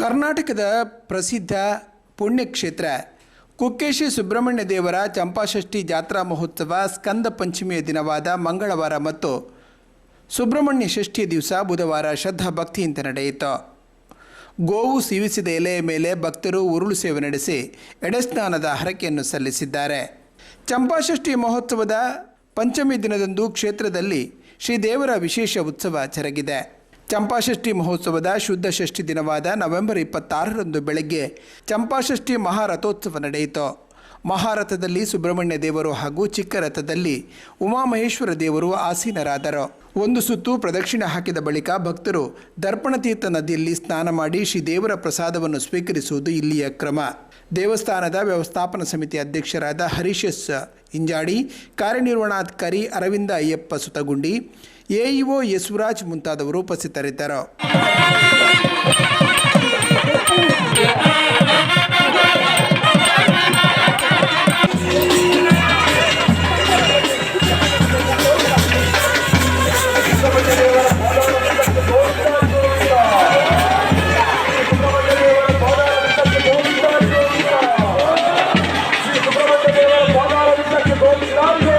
ಕರ್ನಾಟಕದ ಪ್ರಸಿದ್ಧ ಪುಣ್ಯಕ್ಷೇತ್ರ ಕುಕ್ಕೇಶಿ ಸುಬ್ರಹ್ಮಣ್ಯ ದೇವರ ಚಂಪಾಷಷ್ಠಿ ಜಾತ್ರಾ ಮಹೋತ್ಸವ ಸ್ಕಂದ ಪಂಚಮಿಯ ದಿನವಾದ ಮಂಗಳವಾರ ಮತ್ತು ಸುಬ್ರಹ್ಮಣ್ಯ ಷಷ್ಠಿಯ ದಿವಸ ಬುಧವಾರ ಶ್ರದ್ಧಾ ಭಕ್ತಿಯಿಂದ ನಡೆಯಿತು. ಗೋವು ಸೀವಿಸಿದ ಎಲೆಯ ಮೇಲೆ ಭಕ್ತರು ಉರುಳು ಸೇವೆ ನಡೆಸಿ ಎಡೆಸ್ನಾನದ ಹರಕೆಯನ್ನು ಸಲ್ಲಿಸಿದ್ದಾರೆ. ಚಂಪಾಷಷ್ಠಿ ಮಹೋತ್ಸವದ ಪಂಚಮಿ ದಿನದಂದು ಕ್ಷೇತ್ರದಲ್ಲಿ ಶ್ರೀದೇವರ ವಿಶೇಷ ಉತ್ಸವ ಜರುಗಿದೆ. ಚಂಪಾಷಷ್ಠಿ ಮಹೋತ್ಸವದ ಶುದ್ಧ ಷಷ್ಠಿ ದಿನವಾದ ನವೆಂಬರ್ ಇಪ್ಪತ್ತಾರರಂದು ಬೆಳಗ್ಗೆ ಚಂಪಾಷಷ್ಠಿ ಮಹಾರಥೋತ್ಸವ ನಡೆಯಿತು. ಮಹಾರಥದಲ್ಲಿ ಸುಬ್ರಹ್ಮಣ್ಯ ದೇವರು ಹಾಗೂ ಚಿಕ್ಕ ರಥದಲ್ಲಿ ಉಮಾಮಹೇಶ್ವರ ದೇವರು ಆಸೀನರಾದರು. ಒಂದು ಸುತ್ತು ಪ್ರದಕ್ಷಿಣೆ ಹಾಕಿದ ಬಳಿಕ ಭಕ್ತರು ದರ್ಪಣತೀರ್ಥ ನದಿಯಲ್ಲಿ ಸ್ನಾನ ಮಾಡಿ ಶ್ರೀ ದೇವರ ಪ್ರಸಾದವನ್ನು ಸ್ವೀಕರಿಸುವುದು ಇಲ್ಲಿಯ ಕ್ರಮ. ದೇವಸ್ಥಾನದ ವ್ಯವಸ್ಥಾಪನಾ ಸಮಿತಿ ಅಧ್ಯಕ್ಷರಾದ ಹರೀಶ್ ಎಸ್ ಇಂಜಾಡಿ, ಕಾರ್ಯನಿರ್ವಹಣಾಧಿಕಾರಿ ಅರವಿಂದ ಅಯ್ಯಪ್ಪ ಸುತಗುಂಡಿ, ಎಇಒ ಯಶವರಾಜ್ ಮುಂತಾದವರು ಉಪಸ್ಥಿತರಿದ್ದರು. और भगवान रविचंद्र गोपीनाथ